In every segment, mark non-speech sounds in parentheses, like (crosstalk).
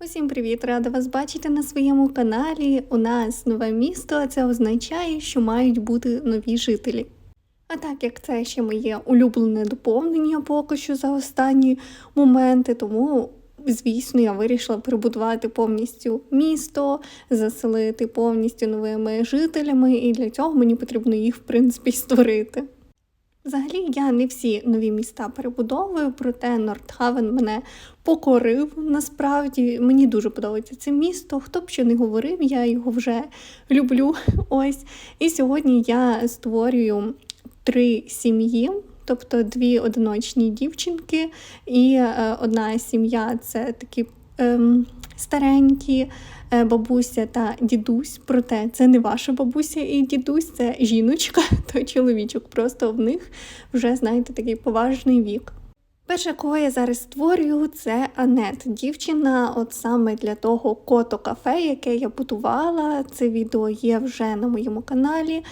Усім привіт! Рада вас бачити на своєму каналі. У нас нове місто, а це означає, що мають бути нові жителі. А так як це ще моє улюблене доповнення поки що за останні моменти, тому, звісно, я вирішила перебудувати повністю місто, заселити повністю новими жителями, і для цього мені потрібно їх, в принципі, створити. Взагалі я не всі нові міста перебудовую, проте Нордхавен мене покорив. Насправді мені дуже подобається це місто. Хто б що не говорив, я його вже люблю. (laughs) Ось. І сьогодні я створюю три сім'ї. Тобто дві одиночні дівчинки, і е, одна сім'я це такі ем, старенькі е, бабуся та дідусь. Проте це не ваша бабуся і дідусь, це жіночка (laughs) та чоловічок. Просто в них вже, знаєте, такий поважний вік. Перше, кого я зараз створюю, це Анет. Дівчина, от саме для того кото кафе, яке я будувала. Це відео є вже на моєму каналі.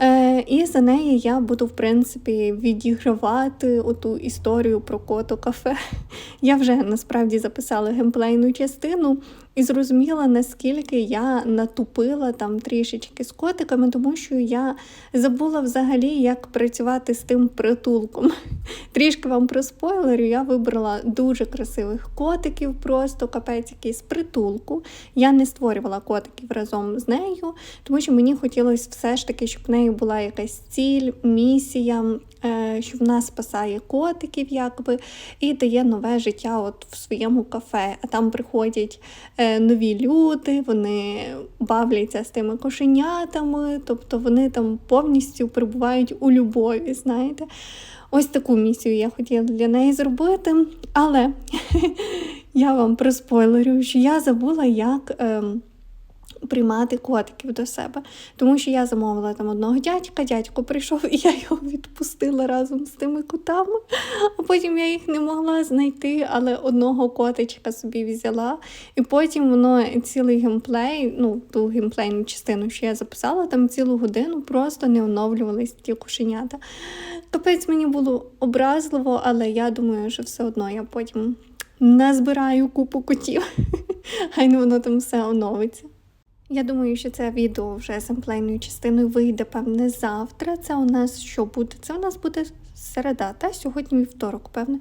Е, І за неї я буду, в принципі, відігравати оту історію про кото кафе. (laughs) Я вже насправді записала геймплейну частину і зрозуміла, наскільки я натупила там трішечки з котиками, тому що я забула взагалі, як працювати з тим притулком. (laughs) Трішки вам про спойлерю, я вибрала дуже красивих котиків, просто капець якийсь притулку. Я не створювала котиків разом з нею, тому що мені хотілося все ж таки, щоб в неї була якась ціль, місія, е, що вона спасає котиків, якби, і дає нове життя от в своєму кафе. А там приходять е, нові люди, вони бавляться з тими кошенятами, тобто вони там повністю перебувають у любові, знаєте. Ось таку місію я хотіла для неї зробити, але (laughs) я вам проспойлерю, що я забула, як. Е, приймати котиків до себе. Тому що я замовила там одного дядька, дядько прийшов, і я його відпустила разом з тими котами. А потім я їх не могла знайти, але одного котичка собі взяла. І потім воно цілий геймплей, ну, ту геймплейну частину, що я записала, там цілу годину просто не оновлювались ті кошенята. Капець мені було образливо, але я думаю, що все одно я потім назбираю купу котів. (laughs) Хай не воно там все оновиться. Я думаю, що це відео вже з емплейною частиною вийде, певне, завтра. Це у нас що буде? Це у нас буде середа, та сьогодні вівторок, певне.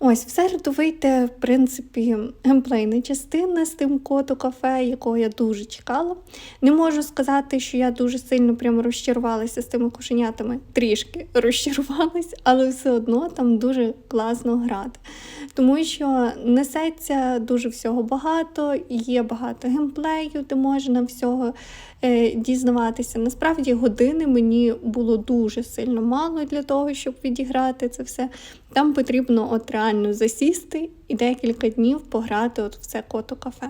Ось, в середу вийде, в принципі, геймплейна частина з тим кото кафе, якого я дуже чекала. Не можу сказати, що я дуже сильно прямо розчарувалася з тими кошенятами, трішки розчарувалась, але все одно там дуже класно грати. Тому що несеться дуже всього багато, є багато геймплею, де можна всього дізнаватися. Насправді години мені було дуже сильно мало для того, щоб відіграти це все. Там потрібно от реально засісти і декілька днів пограти от в це кото кафе.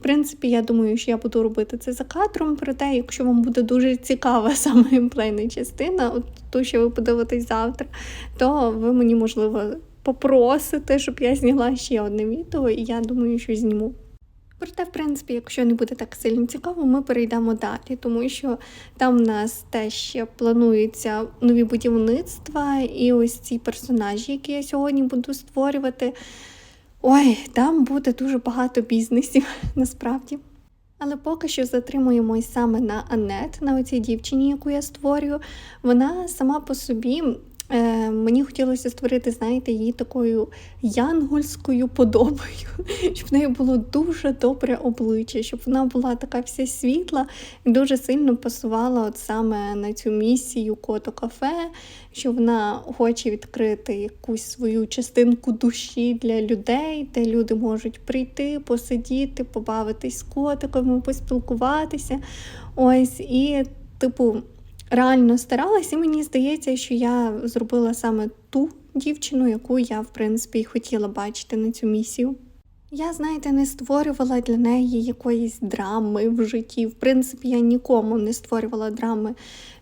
В принципі, я думаю, що я буду робити це за кадром, проте, якщо вам буде дуже цікава (laughs) саме геймплейна частина, от ту, що ви подивитесь завтра, то ви мені, можливо, попросите, щоб я зняла ще одне відео, і я думаю, що зніму. Проте, в принципі, якщо не буде так сильно цікаво, ми перейдемо далі, тому що там в нас теж плануються нові будівництва, і ось ці персонажі, які я сьогодні буду створювати. Ой, там буде дуже багато бізнесів (laughs) насправді. Але поки що затримуємось саме на Анет, на оцій дівчині, яку я створюю. Вона сама по собі Е, Мені хотілося створити, знаєте, її такою янгольською подобою, (laughs) щоб в неї було дуже добре обличчя, щоб вона була така вся світла і дуже сильно пасувала от саме на цю місію кото кафе, що вона хоче відкрити якусь свою частинку душі для людей, де люди можуть прийти, посидіти, побавитись з котиками, поспілкуватися. Ось і, типу реально старалась, і мені здається, що я зробила саме ту дівчину, яку я, в принципі, і хотіла бачити на цю місію. Я, знаєте, не створювала для неї якоїсь драми в житті. В принципі, я нікому не створювала драми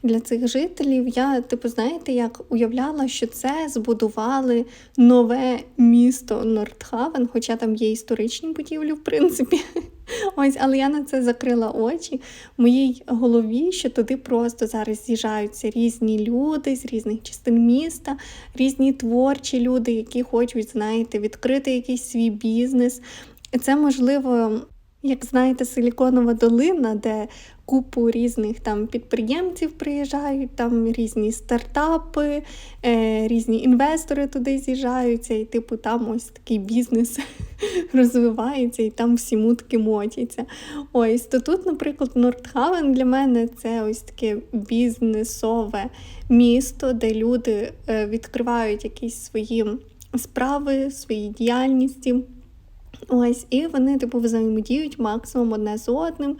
для цих жителів. Я, типу, знаєте, як уявляла, що це збудували нове місто Нордхавен, хоча там є історичні будівлі, в принципі. Ось, але я на це закрила очі в моїй голові, що туди просто зараз з'їжджаються різні люди з різних частин міста, різні творчі люди, які хочуть, знаєте, відкрити якийсь свій бізнес. Це можливо, як знаєте, силіконова долина, де купу різних там підприємців приїжджають, там різні стартапи, е, різні інвестори туди з'їжджаються, і типу там ось такий бізнес (laughs) розвивається, і там всі мутки мотяться. Ось то тут, наприклад, Нордхавен для мене це ось таке бізнесове місто, де люди е, відкривають якісь свої справи, свої діяльності. Ось, і вони типу взаємодіють максимум одне з одним.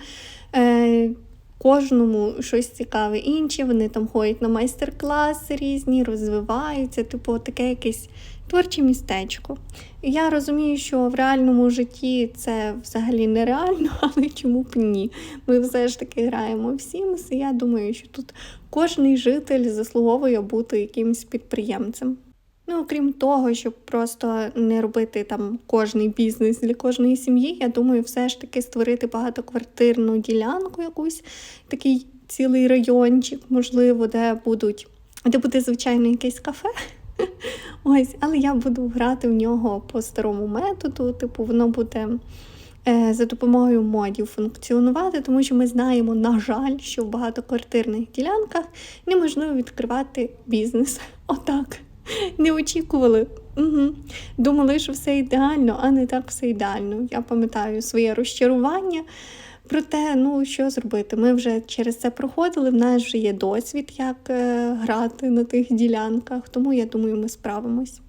Е, Кожному щось цікаве інше, вони там ходять на майстер-класи різні, розвиваються, типу, таке якесь творче містечко. Я розумію, що в реальному житті це взагалі нереально, (laughs) але чому б ні? Ми все ж таки граємо в Sims, і я думаю, що тут кожний житель заслуговує бути якимось підприємцем. Ну, окрім того, щоб просто не робити там кожний бізнес для кожної сім'ї, я думаю, все ж таки створити багатоквартирну ділянку, якусь такий цілий райончик, можливо, де будуть, де буде звичайно якесь кафе. (laughs) Ось, але я буду грати в нього по старому методу, типу, воно буде. е, За допомогою модів функціонувати, тому що ми знаємо, на жаль, що в багатоквартирних ділянках неможливо відкривати бізнес. (laughs) Отак. (laughs) Не очікували. Угу. Думали, що все ідеально, а не так все ідеально. Я пам'ятаю своє розчарування. Проте, ну що зробити? Ми вже через це проходили. В нас вже є досвід, як е, грати на тих ділянках, тому я думаю, ми справимось.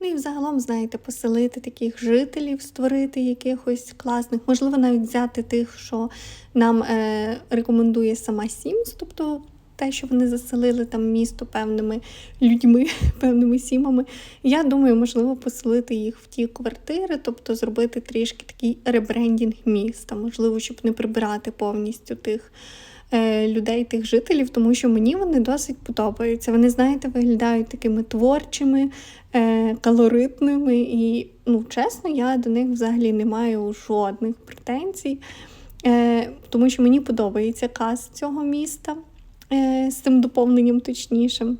Ну і взагалом, знаєте, поселити таких жителів, створити якихось класних, можливо, навіть взяти тих, що нам е, рекомендує сама Sims, тобто те, що вони заселили там місто певними людьми, (laughs) певними сімами. Я думаю, можливо, поселити їх в ті квартири, тобто зробити трішки такий ребрендінг міста, можливо, щоб не прибирати повністю тих. е, Людей, тих жителів, тому що мені вони досить подобаються. Вони, знаєте, виглядають такими творчими, е, калоритними, і, ну, чесно, я до них взагалі не маю жодних претензій, е, тому що мені подобається каз цього міста з цим доповненням точнішим.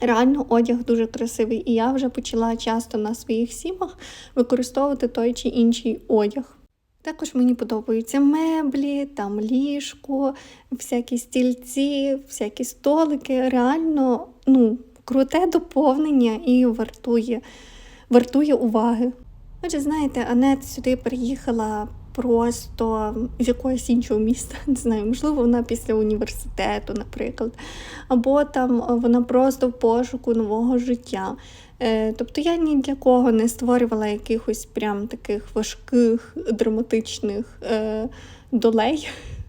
Реально одяг дуже красивий, і я вже почала часто на своїх сімах використовувати той чи інший одяг. Також мені подобаються меблі, там ліжко, всякі стільці, всякі столики. Реально ну, круте доповнення і вартує, вартує уваги. Отже, знаєте, Анет сюди приїхала просто з якогось іншого міста, (laughs) не знаю, можливо, вона після університету, наприклад, або там вона просто в пошуку нового життя. Е, Тобто я ні для кого не створювала якихось прям таких важких драматичних е, долей.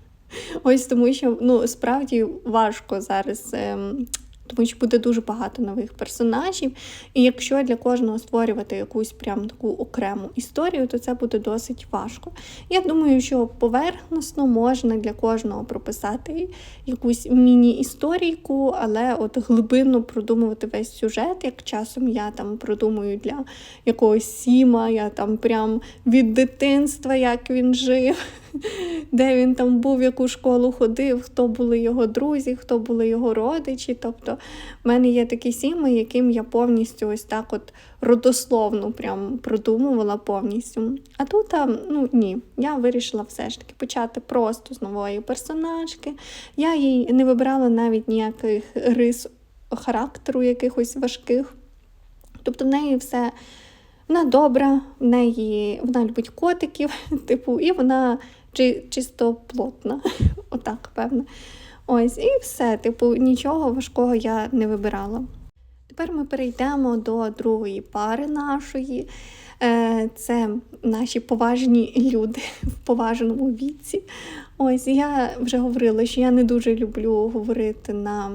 (laughs) Ось тому що ну, справді важко зараз. ем, тому що буде дуже багато нових персонажів. І якщо для кожного створювати якусь прям таку окрему історію, то це буде досить важко. Я думаю, що поверхносно можна для кожного прописати якусь міні-історійку, але от глибинно продумувати весь сюжет, як часом я там продумую для якогось сіма, я там прям від дитинства, як він жив. (laughs) Де він там був, в яку школу ходив, хто були його друзі, хто були його родичі. Тобто в мене є такі сіми, яким я повністю ось так от родословно прям продумувала повністю. А тут, ну ні, я вирішила все ж таки почати просто з нової персонажки. Я їй не вибирала навіть ніяких рис характеру, якихось важких. Тобто в неї все. Вона добра, в неї вона любить котиків, (laughs) типу, і вона чи, чисто плотна. (laughs) Отак, певно. Ось, і все, типу, нічого важкого я не вибирала. Тепер ми перейдемо до другої пари нашої. Е, Це наші поважні люди (laughs) в поважному віці. Ось я вже говорила, що я не дуже люблю говорити на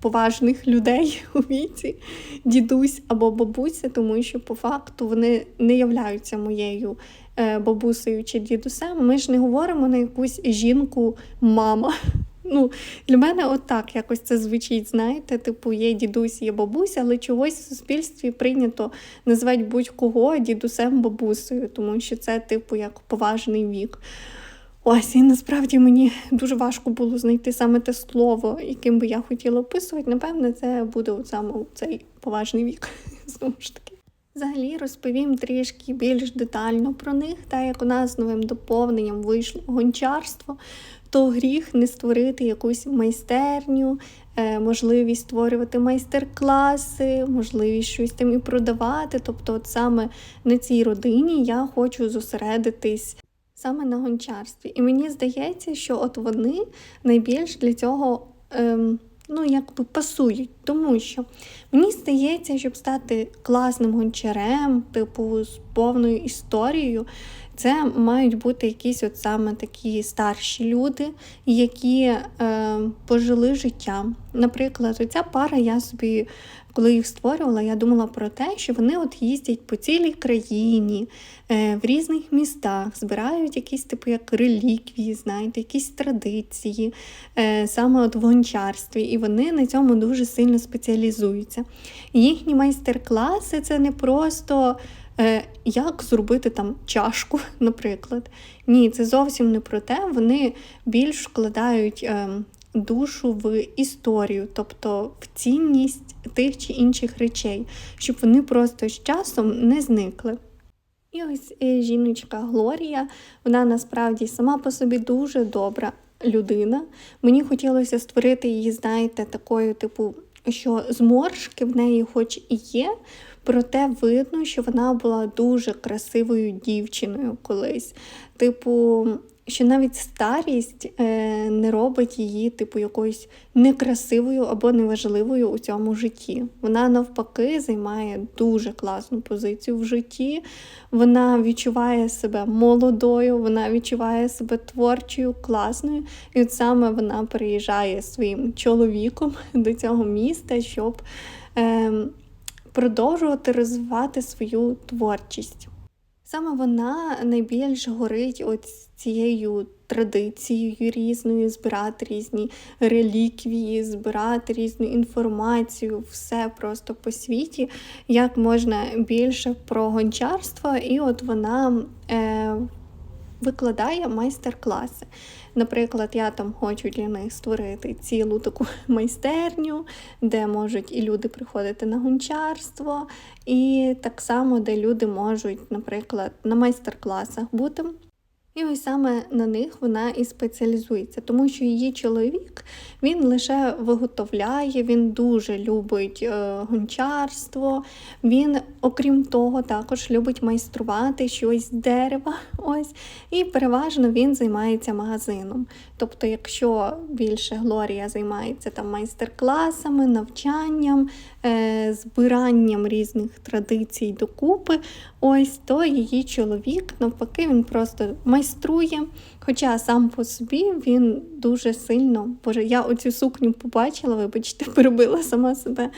поважних людей (laughs) у віці, дідусь або бабуся, тому що по факту вони не являються моєю бабусею чи дідусем. Ми ж не говоримо на якусь жінку мама. (laughs) Ну, Для мене отак якось це звучить, знаєте, типу, є дідусь, є бабуся, але чогось в суспільстві прийнято називати будь-кого дідусем бабусею, тому що це, типу, як поважний вік. Ось, і насправді мені дуже важко було знайти саме те слово, яким би я хотіла описувати. Напевне, це буде от саме цей поважний вік. (laughs) Знову ж таки. Взагалі розповім трішки більш детально про них, та як у нас новим доповненням вийшло гончарство, то гріх не створити якусь майстерню, е, можливість створювати майстер-класи, можливість щось там і продавати. Тобто, от саме на цій родині я хочу зосередитись саме на гончарстві. І мені здається, що от вони найбільш для цього. Ем, Ну, якби пасують, тому що мені здається, щоб стати класним гончарем, типу з повною історією, це мають бути якісь от саме такі старші люди, які е, пожили життя. Наприклад, оця пара, я собі, коли їх створювала, я думала про те, що вони от їздять по цілій країні, е, в різних містах, збирають якісь типу як реліквії, знаєте, якісь традиції, е, саме от в гончарстві, і вони на цьому дуже сильно спеціалізуються. Їхні майстер-класи це не просто. Е, як зробити там чашку, (laughs) наприклад. Ні, це зовсім не про те. Вони більш вкладають е, душу в історію, тобто в цінність тих чи інших речей, щоб вони просто з часом не зникли. І ось е, жіночка Глорія, вона насправді сама по собі дуже добра людина. Мені хотілося створити її, знаєте, такою, типу, що зморшки в неї, хоч і є, Проте видно, що вона була дуже красивою дівчиною колись. Типу, що навіть старість е, не робить її, типу, якоюсь некрасивою або неважливою у цьому житті. Вона навпаки займає дуже класну позицію в житті. Вона відчуває себе молодою, вона відчуває себе творчою, класною. І от саме вона приїжджає своїм чоловіком (laughs) до цього міста, щоб. Е, продовжувати розвивати свою творчість. Саме вона найбільш горить от цією традицією різною, збирати різні реліквії, збирати різну інформацію, все просто по світі, як можна більше про гончарство, і от вона е, викладає майстер-класи. Наприклад, я там хочу для них створити цілу таку (laughs) майстерню, де можуть і люди приходити на гончарство, і так само, де люди можуть, наприклад, на майстер-класах бути. І ось саме на них вона і спеціалізується, тому що її чоловік він лише виготовляє, він дуже любить е, гончарство. Він, окрім того, також любить майструвати щось з дерева. (laughs) Ось, І переважно він займається магазином. Тобто, якщо більше Глорія займається там майстер-класами, навчанням, е, збиранням різних традицій докупи, ось то її чоловік, навпаки, він просто майструє. Хоча сам по собі він дуже сильно, боже, я оцю сукню побачила, вибачте, (laughs) перебила сама себе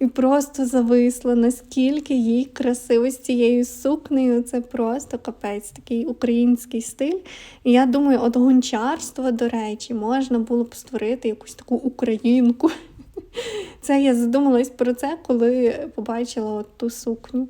і просто зависла, наскільки їй красиво з цією сукнею. Це просто капець, такий український стиль. І я думаю, от гончарство, до речі, можна було б створити якусь таку українку. (laughs) Це я задумалась про це, коли побачила от ту сукню.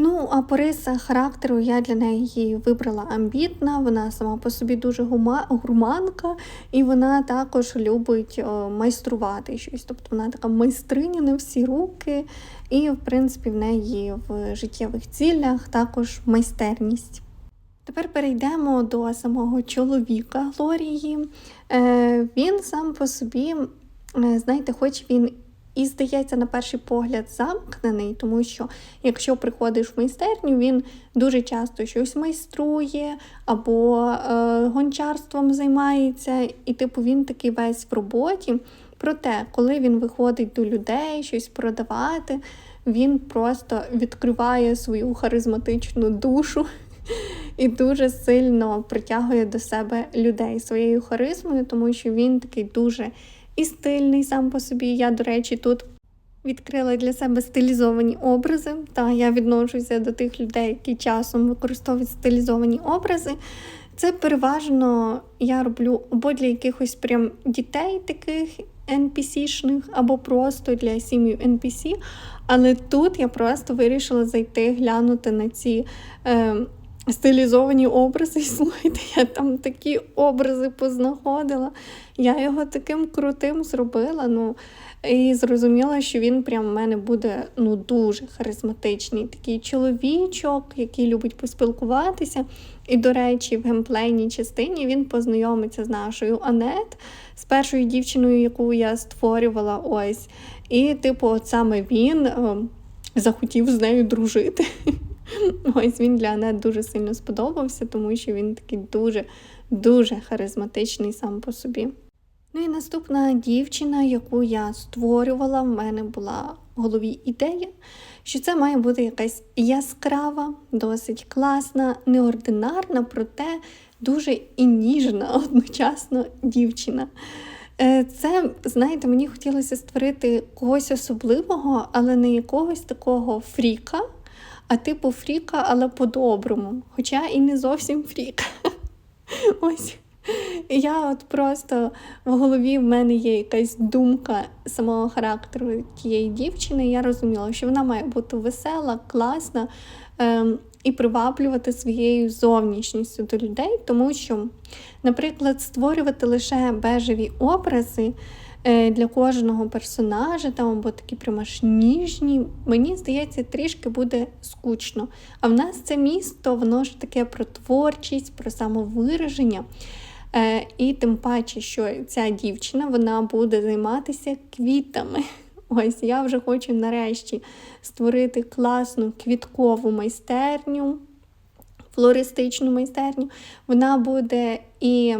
Ну, а по рисах характеру я для неї вибрала амбітна, вона сама по собі дуже гурманка, і вона також любить майструвати щось. Тобто вона така майстриня на всі руки, і, в принципі, в неї в життєвих цілях також майстерність. Тепер перейдемо до самого чоловіка Глорії. Е, він сам по собі, е, знаєте, хоч він і здається, на перший погляд, замкнений, тому що якщо приходиш в майстерню, він дуже часто щось майструє або е, гончарством займається, і типу він такий весь в роботі. Проте, коли він виходить до людей, щось продавати, він просто відкриває свою харизматичну душу. І дуже сильно притягує до себе людей своєю харизмою, тому що він такий дуже і стильний сам по собі. Я, до речі, тут відкрила для себе стилізовані образи. Та я відношуся до тих людей, які часом використовують стилізовані образи. Це переважно я роблю або для якихось прям дітей таких NPC-шних, або просто для сім'ї NPC. Але тут я просто вирішила зайти, глянути на ці е, стилізовані образи. І слухайте, я там такі образи познаходила. Я його таким крутим зробила. Ну, І зрозуміла, що він прям в мене буде ну дуже харизматичний. Такий чоловічок, який любить поспілкуватися. І, до речі, в геймплейній частині він познайомиться з нашою Анет, з першою дівчиною, яку я створювала. ось. І, типу, от саме він е, захотів з нею дружити. (laughs) Ось він для Анет дуже сильно сподобався, тому що він такий дуже-дуже харизматичний сам по собі. Ну і наступна дівчина, яку я створювала, в мене була в голові ідея, що це має бути якась яскрава, досить класна, неординарна, проте дуже і ніжна (laughs) одночасно дівчина. Е, це, знаєте, мені хотілося створити когось особливого, але не якогось такого фріка, а типу фріка, але по-доброму. Хоча і не зовсім фріка. (laughs) Ось. Я от просто в голові в мене є якась думка самого характеру тієї дівчини. Я розуміла, що вона має бути весела, класна ем, і приваблювати своєю зовнішністю до людей, тому що, наприклад, створювати лише бежеві образи. Е, для кожного персонажа, там або такі прямо аж ніжні, мені здається, трішки буде скучно. А в нас це місто, воно ж таке про творчість, про самовираження. Е, І тим паче, що ця дівчина вона буде займатися квітами. (laughs) Ось я вже хочу нарешті створити класну квіткову майстерню, флористичну майстерню. Вона буде і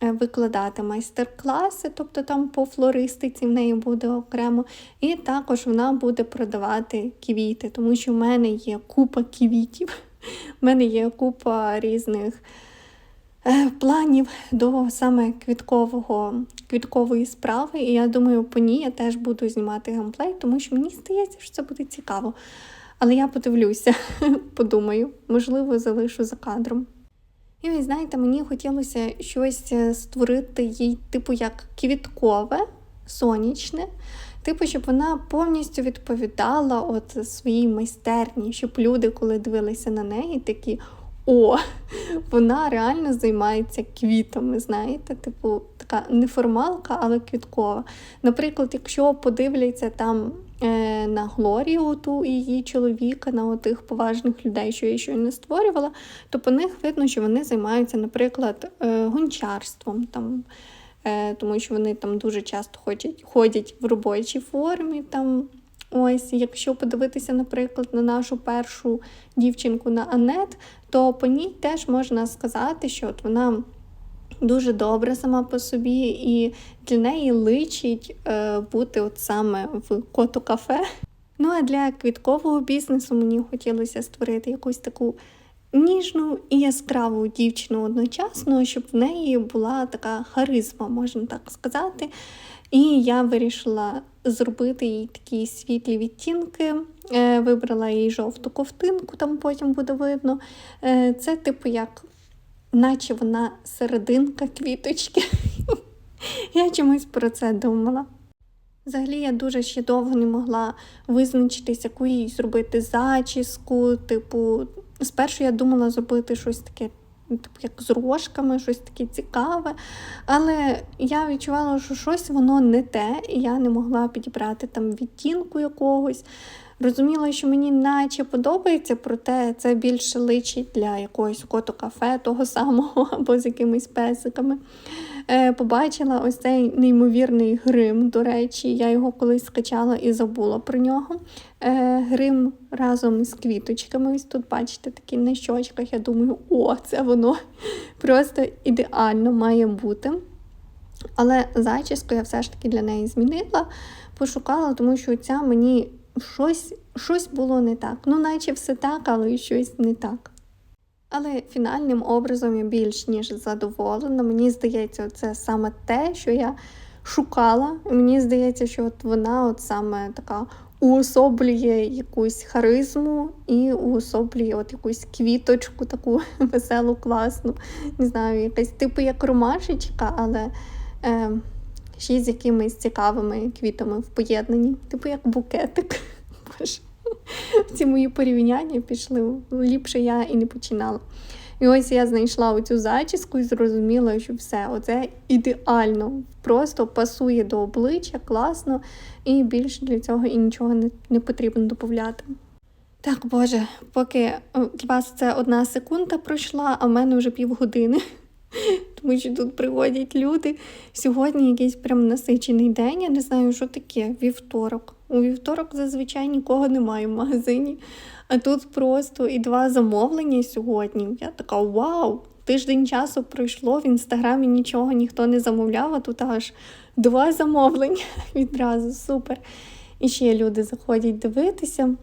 викладати майстер-класи, тобто там по флористиці в неї буде окремо. І також вона буде продавати квіти, тому що в мене є купа квітів, (laughs) в мене є купа різних. Е, планів до саме квіткового, квіткової справи, і я думаю, по ній я теж буду знімати геймплей, тому що мені здається, що це буде цікаво. Але я подивлюся, (laughs) подумаю, можливо, залишу за кадром. І ви знаєте, мені хотілося щось е, створити їй, типу, як квіткове, сонячне, типу, щоб вона повністю відповідала от своїй майстерні, щоб люди, коли дивилися на неї, такі. О, (laughs) вона реально займається квітами, знаєте, типу, така неформалка, але квіткова. Наприклад, якщо подивляться там на Глорію ту і її чоловіка, на тих поважних людей, що я щойно створювала, то по них видно, що вони займаються, наприклад, е, гончарством. там, е, Тому що вони там дуже часто ходять ходять в робочій формі. там, Ось, Якщо подивитися, наприклад, на нашу першу дівчинку на Анет, то по ній теж можна сказати, що от вона дуже добра сама по собі, і для неї личить е, бути от саме в коту кафе. Ну а для квіткового бізнесу мені хотілося створити якусь таку ніжну і яскраву дівчину одночасно, щоб в неї була така харизма, можна так сказати. І я вирішила зробити їй такі світлі відтінки. Е, вибрала їй жовту ковтинку, там потім буде видно. Е, це, типу, як наче вона серединка квіточки. Я чомусь про це думала. Взагалі, я дуже ще довго не могла визначитись, яку їй зробити зачіску. Типу, спершу я думала зробити щось таке, типу, як з рожками, щось таке цікаве. Але я відчувала, що щось воно не те, і я не могла підібрати там відтінку якогось. Розуміла, що мені наче подобається, проте це більше личить для якогось коту кафе того самого (laughs) або з якимись песиками. Е, Побачила ось цей неймовірний грим. До речі, я його колись скачала і забула про нього. Е, Грим разом з квіточками. Ось тут, бачите, такі на щочках. Я думаю, о, це воно (laughs) просто ідеально має бути. Але зачіску я все ж таки для неї змінила, пошукала, тому що ця мені щось щось було не так. Ну, наче все так, але щось не так. Але фінальним образом я більш ніж задоволена. Мені здається, це саме те, що я шукала. Мені здається, що от вона от саме така уособлює якусь харизму і уособлює от якусь квіточку, таку (laughs) веселу, класну. Не знаю, якась типу як ромашечка, але. Е, ще з якимись цікавими квітами в поєднанні, типу як букетик. (laughs) Ці мої порівняння пішли. Ліпше я і не починала. І ось я знайшла оцю зачіску і зрозуміла, що все, оце ідеально, просто пасує до обличчя, класно, і більше для цього і нічого не, не потрібно додати. Так, Боже, поки для вас це одна секунда пройшла, а в мене вже півгодини. (laughs) Тому що тут приходять люди. Сьогодні якийсь прям насичений день. Я не знаю, що таке вівторок. У вівторок зазвичай нікого немає в магазині. А тут просто і два замовлення сьогодні. Я така вау! Тиждень часу пройшло, в інстаграмі нічого ніхто не замовляв, а тут аж два замовлення (laughs) відразу супер. І ще люди заходять дивитися.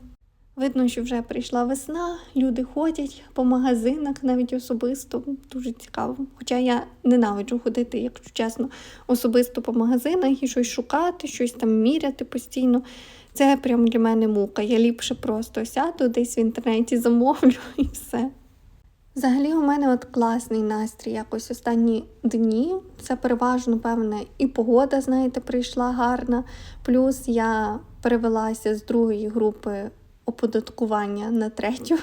Видно, що вже прийшла весна, люди ходять по магазинах, навіть особисто. Дуже цікаво. Хоча я ненавиджу ходити, якщо чесно, особисто по магазинах і щось шукати, щось там міряти постійно. Це прям для мене мука. Я ліпше просто сяду, десь в інтернеті замовлю (laughs) і все. Взагалі, у мене от класний настрій якось останні дні. Це переважно, певне, і погода, знаєте, прийшла гарна. Плюс я перевелася з другої групи оподаткування на третю.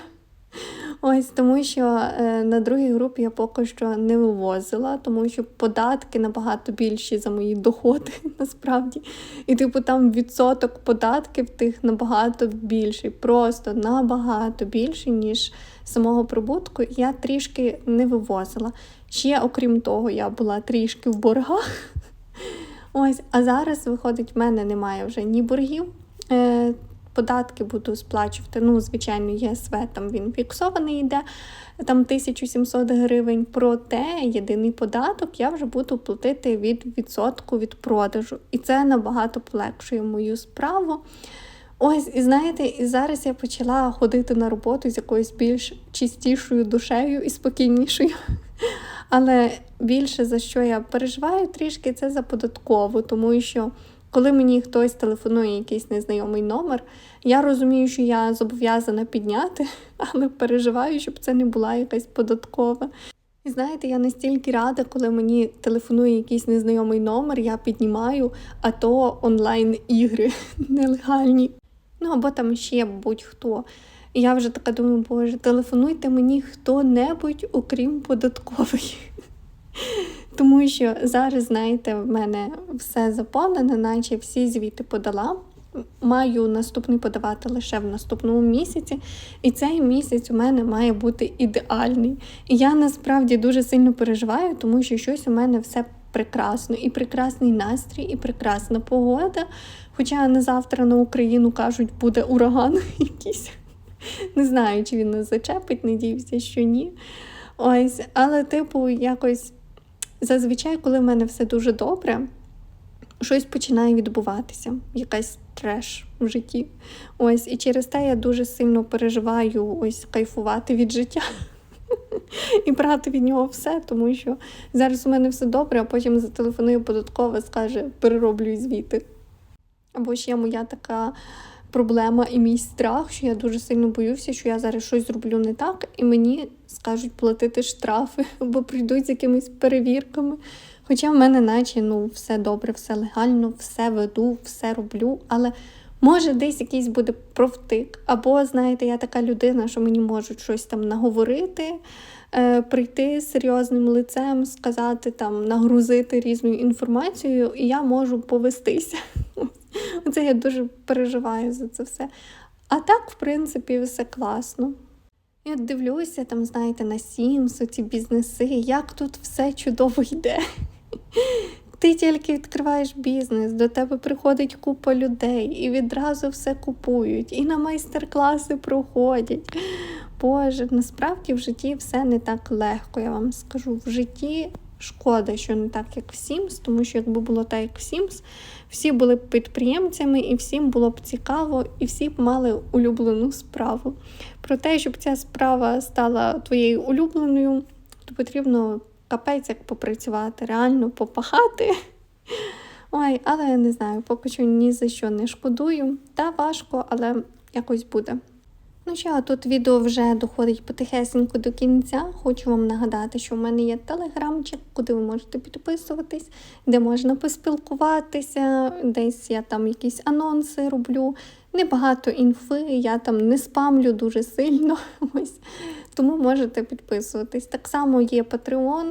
Ось тому, що е, на другій групі я поки що не вивозила, тому що податки набагато більші за мої доходи (laughs) насправді. І, типу, там відсоток податків тих набагато більший, просто набагато більший, ніж самого прибутку. Я трішки не вивозила. Ще, окрім того, я була трішки в боргах. (laughs) Ось, а зараз, виходить, в мене немає вже ні боргів. Податки буду сплачувати. Ну, звичайно, ЄСВ там він фіксований йде, там 1700 гривень. Проте єдиний податок я вже буду платити від відсотку від продажу. І це набагато полегшує мою справу. Ось, і знаєте, і зараз я почала ходити на роботу з якоюсь більш чистішою душею і спокійнішою. Але більше за що я переживаю трішки, це за податкову, тому що коли мені хтось телефонує якийсь незнайомий номер, я розумію, що я зобов'язана підняти, (laughs) але переживаю, щоб це не була якась податкова. І знаєте, я настільки рада, коли мені телефонує якийсь незнайомий номер, я піднімаю, а то онлайн-ігри (laughs) нелегальні. Ну або там ще будь-хто. І я вже така думаю, боже, телефонуйте мені хто-небудь, окрім податкової. (laughs) Тому що зараз, знаєте, в мене все заповнене, наче всі звіти подала. Маю наступний подавати лише в наступному місяці, і цей місяць у мене має бути ідеальний. І я насправді дуже сильно переживаю, тому що щось у мене все прекрасно, і прекрасний настрій, і прекрасна погода. Хоча на завтра на Україну кажуть, буде ураган (laughs) якийсь. Не знаю, чи він нас зачепить, надіюся, що ні. Ось, але, типу, якось зазвичай, коли в мене все дуже добре, щось починає відбуватися, якась треш в житті. Ось, і через те я дуже сильно переживаю ось кайфувати від життя. (laughs) І брати від нього все, тому що зараз у мене все добре, а потім зателефонує податкова, скаже, перероблюй звіти. Або ще моя така проблема і мій страх, що я дуже сильно боюся, що я зараз щось зроблю не так, і мені скажуть платити штрафи (laughs) або прийдуть з якимись перевірками. Хоча в мене, наче ну, все добре, все легально, все веду, все роблю, але може десь якийсь буде провтик. Або, знаєте, я така людина, що мені можуть щось там наговорити. Е, прийти з серйозним лицем, сказати, там, нагрузити різною інформацією, і я можу повестися. (laughs) Оце я дуже переживаю за це все. А так, в принципі, все класно. Я дивлюся, там, знаєте, на Sims, ці бізнеси, як тут все чудово йде. (laughs) Ти тільки відкриваєш бізнес, до тебе приходить купа людей і відразу все купують, і на майстер-класи проходять. Боже, насправді в житті все не так легко, я вам скажу. В житті шкода, що не так, як в Sims, тому що якби було так, як в Sims, всі були б підприємцями, і всім було б цікаво, і всі б мали улюблену справу. Про те, щоб ця справа стала твоєю улюбленою, то потрібно капець як попрацювати, реально попахати. Ой, але я не знаю, поки що ні за що не шкодую. Та важко, але якось буде. Ну що, тут відео вже доходить потихесенько до кінця. Хочу вам нагадати, що в мене є телеграмчик, куди ви можете підписуватись, де можна поспілкуватися, десь я там якісь анонси роблю. Небагато інфи, я там не спамлю дуже сильно. (laughs) Ось. Тому можете підписуватись. Так само є Patreon.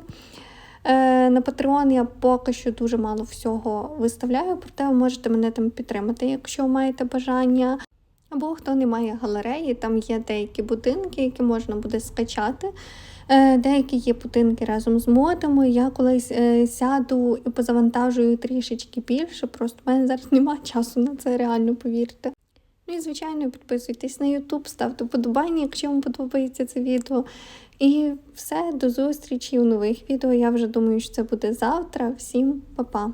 Е, На Patreon я поки що дуже мало всього виставляю, проте ви можете мене там підтримати, якщо маєте бажання. Або хто не має галереї, там є деякі будинки, які можна буде скачати. Е, Деякі є будинки разом з модами. Я колись е, сяду і позавантажую трішечки більше, просто в мене зараз немає часу на це, реально повірте. Ну і, звичайно, підписуйтесь на YouTube, ставте вподобання, якщо вам подобається це відео. І все, до зустрічі у нових відео. Я вже думаю, що це буде завтра. Всім па-па!